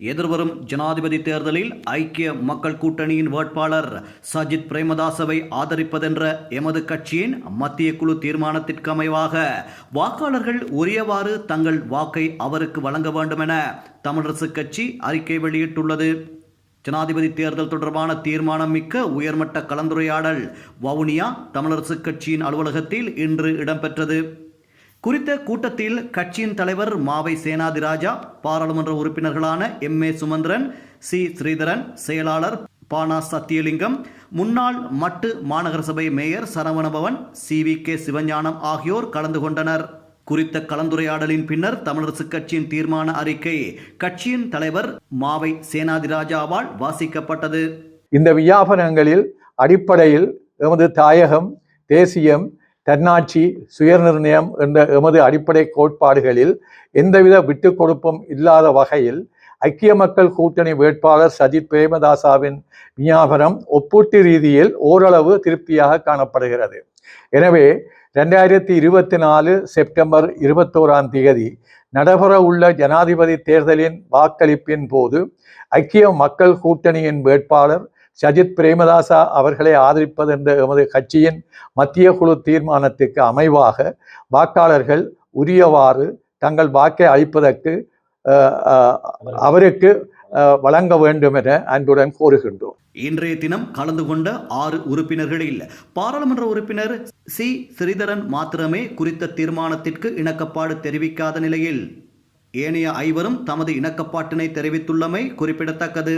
எதிர்வரும் ஜனாதிபதி தேர்தலில் ஐக்கிய மக்கள் கூட்டணியின் வேட்பாளர் சஜித் பிரேமதாசவை ஆதரிப்பதென்ற எமது கட்சியின் மத்திய குழு தீர்மானத்திற்கு அமைவாக வாக்காளர்கள் உரியவாறு தங்கள் வாக்கை அவருக்கு வழங்க வேண்டும் என தமிழரசுக் கட்சி அறிக்கை வெளியிட்டுள்ளது. ஜனாதிபதி தேர்தல் தொடர்பான தீர்மானம் மிக்க உயர்மட்ட கலந்துரையாடல் வவுனியா தமிழரசுக் கட்சியின் அலுவலகத்தில் இன்று இடம்பெற்றது. குறித்த கூட்டத்தில் கட்சியின் தலைவர் மாவை சேனாதிராஜா பாராளுமன்ற உறுப்பினர்களான M. A. Sumanthiran C. Sritharan செயலாளர் பானா சத்தியலிங்கம் முன்னாள் மட்டு மாநகர சபை mayor Saravanabavan C. V. K. Sivagnanam ஆகியோர் கலந்து கொண்டனர். குறித்த கலந்துரையாடலின் பின்னர் தமிழரசுக் கட்சியின் தீர்மான அறிக்கை கட்சியின் தலைவர் மாவை சேனாதிராஜாவால் வாசிக்கப்பட்டது. இந்த வியாபனங்களில் அடிப்படையில் எமது தாயகம் தேசியம் தன்னாட்சி சுயநிர்ணயம் என்ற எமது அடிப்படை கோட்பாடுகளில் எந்தவித விட்டுக் கொடுப்பும் இல்லாத வகையில் ஐக்கிய மக்கள் கூட்டணி வேட்பாளர் சஜித் பிரேமதாசாவின் விஞ்ஞாபனம் ஒப்பீட்டு ரீதியில் ஓரளவு திருப்தியாக காணப்படுகிறது. எனவே ரெண்டாயிரத்தி இருபத்தி நாலு செப்டம்பர் இருபத்தோராம் தேதி நடைபெற உள்ள ஜனாதிபதி தேர்தலின் வாக்களிப்பின் போது ஐக்கிய மக்கள் கூட்டணியின் வேட்பாளர் சஜித் பிரேமதாசா அவர்களை ஆதரிப்பது என்ற எமது கட்சியின் மத்திய குழு தீர்மானத்துக்கு அமைவாக வாக்காளர்கள் உரியவாறு தங்கள் வாக்கை அளிப்பதற்கு அவருக்கு வழங்க வேண்டும் என அன்புடன் கோருகின்றோம் இன்றைய தினம் கலந்து கொண்ட ஆறு உறுப்பினர்களில் பாராளுமன்ற உறுப்பினர் சி. ஸ்ரீதரன் மாத்திரமே குறித்த தீர்மானத்திற்கு இணக்கப்பாடு தெரிவிக்காத நிலையில் ஏனைய ஐவரும் தமது இணக்கப்பாட்டினை தெரிவித்துள்ளமை குறிப்பிடத்தக்கது.